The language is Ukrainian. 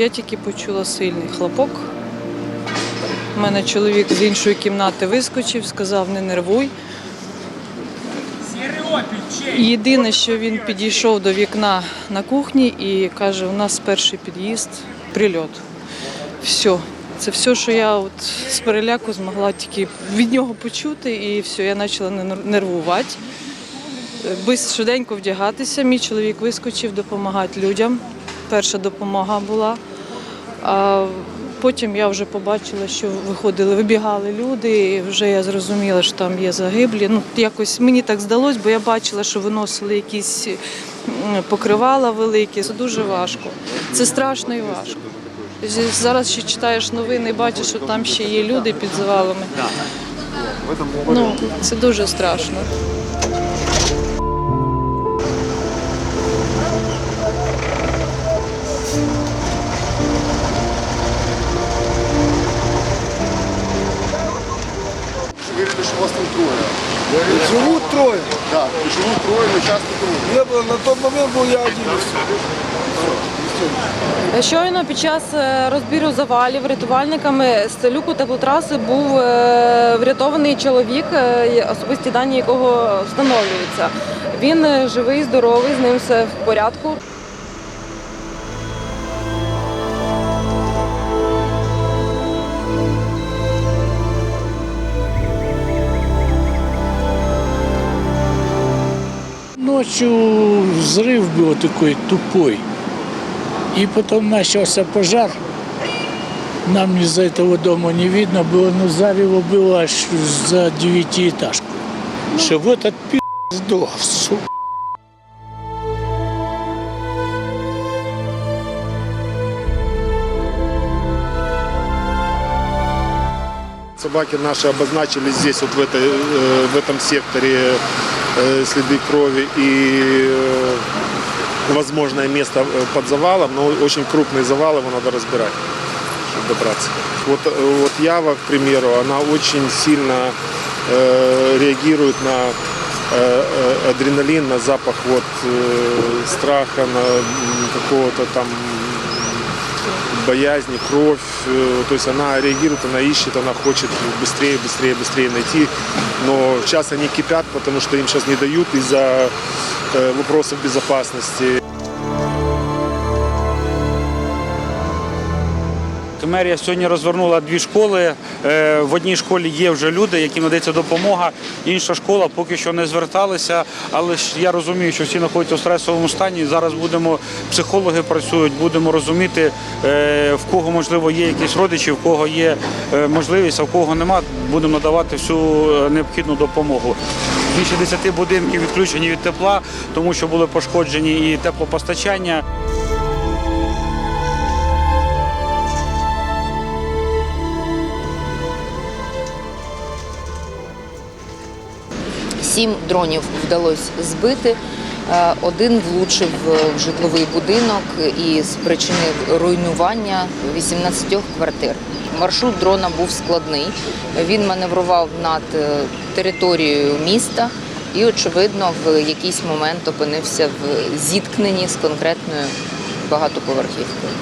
Я тільки почула сильний хлопок. У мене чоловік з іншої кімнати вискочив, сказав, не нервуй. Єдине, що він підійшов до вікна на кухні і каже, у нас перший під'їзд, прильот. Все. Це все, що я от з переляку змогла тільки від нього почути, і все, я почала нер- нервувати. Без швиденько вдягатися. Мій чоловік вискочив допомагати людям. Перша допомога була. А потім я вже побачила, що виходили, вибігали люди, і вже я зрозуміла, що там є загиблі. Ну, якось мені так здалось, бо я бачила, що виносили якісь покривала великі. Це дуже важко. Це страшно і важко. Зараз ще читаєш новини, і бачиш, що там ще є люди під завалами. Ну, це дуже страшно. Говорили, что вас там трое. Живут трое. Да, живут трое, но часто трое. Не было, на тот момент был я один. и всё. Щойно під час е, розбіру завалів рятувальниками з люку теплотраси був е, врятований чоловік, е, особисті дані якого встановлюються. Він е, живий, здоровий, з ним все в порядку. Ночью взрыв был такой тупой. И потом начался пожар. Нам из за этого дома не видно было, но зарево было аж за девятиэтажку. Что этот пи*** сдох, сука. Собаки наши обозначили здесь, вот в, этой, э, в этом секторе следы крови и э, возможное место э, под завалом, но очень крупный завал, его надо разбирать, чтобы добраться. Вот, э, вот Ява, к примеру, она очень сильно э, реагирует на э, э, адреналин, на запах вот, э, страха, на м, какого-то там боязни, кровь. э, То есть она реагирует, она ищет, она хочет быстрее, быстрее, быстрее найти. Но сейчас они кипят, потому что им сейчас не дают из-за э, вопросов безопасности. Мерія сьогодні розвернула дві школи. Е, В одній школі є вже люди, яким надається допомога. Інша школа поки що не зверталися, але ж я розумію, що всі знаходяться у стресовому стані. Зараз будемо психологи працюють, будемо розуміти, е, в кого можливо є якісь родичі, в кого є е, можливість, а в кого нема. Будемо надавати всю необхідну допомогу. Більше 10 будинків відключені від тепла, тому що були пошкоджені і теплопостачання. Сім дронів вдалося збити. Е, Один влучив в житловий будинок і спричинив руйнування 18 квартир. Маршрут дрона був складний. Він маневрував над е, територією міста і, очевидно, в якийсь момент опинився в зіткненні з конкретною багатоповерхівкою.